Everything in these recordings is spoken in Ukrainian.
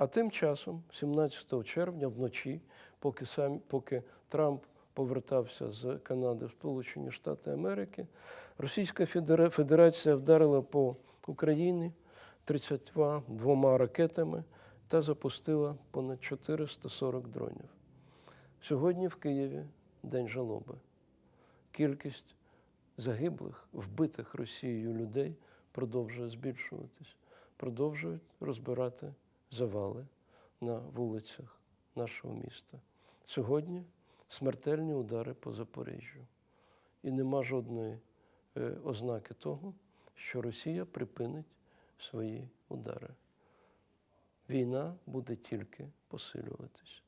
А тим часом, 17 червня, вночі, поки, сам, поки Трамп повертався з Канади в Сполучені Штати Америки, Російська Федерація вдарила по Україні 32 ракетами та запустила понад 440 дронів. Сьогодні в Києві День жалоби. Кількість загиблих, вбитих Росією людей продовжує збільшуватись, продовжують розбирати завали на вулицях нашого міста. Сьогодні смертельні удари по Запоріжжю. І нема жодної е, ознаки того, що Росія припинить свої удари. Війна буде тільки посилюватись.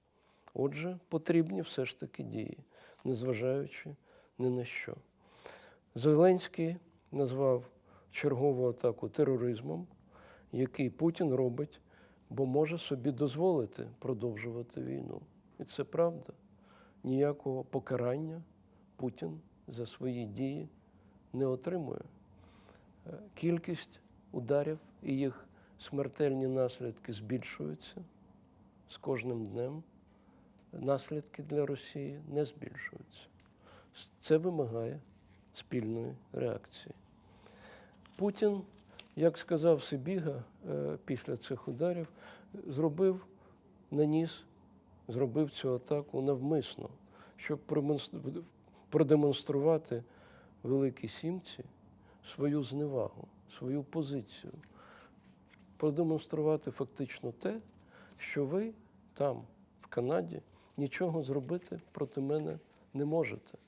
Отже, потрібні все ж таки дії, незважаючи ні на що. Зеленський назвав чергову атаку тероризмом, який Путін робить, бо може собі дозволити продовжувати війну. І це правда. Ніякого покарання Путін за свої дії не отримує. Е, Кількість ударів і їх смертельні наслідки збільшуються з кожним днем. Наслідки для Росії не збільшуються. Це вимагає спільної реакції. Путін, як сказав Сибіга е, після цих ударів, зробив, наніс, зробив цю атаку навмисно, щоб продемонструвати Великій Сімці свою зневагу, свою позицію, продемонструвати фактично те, що ви там, в Канаді, нічого зробити проти мене не можете.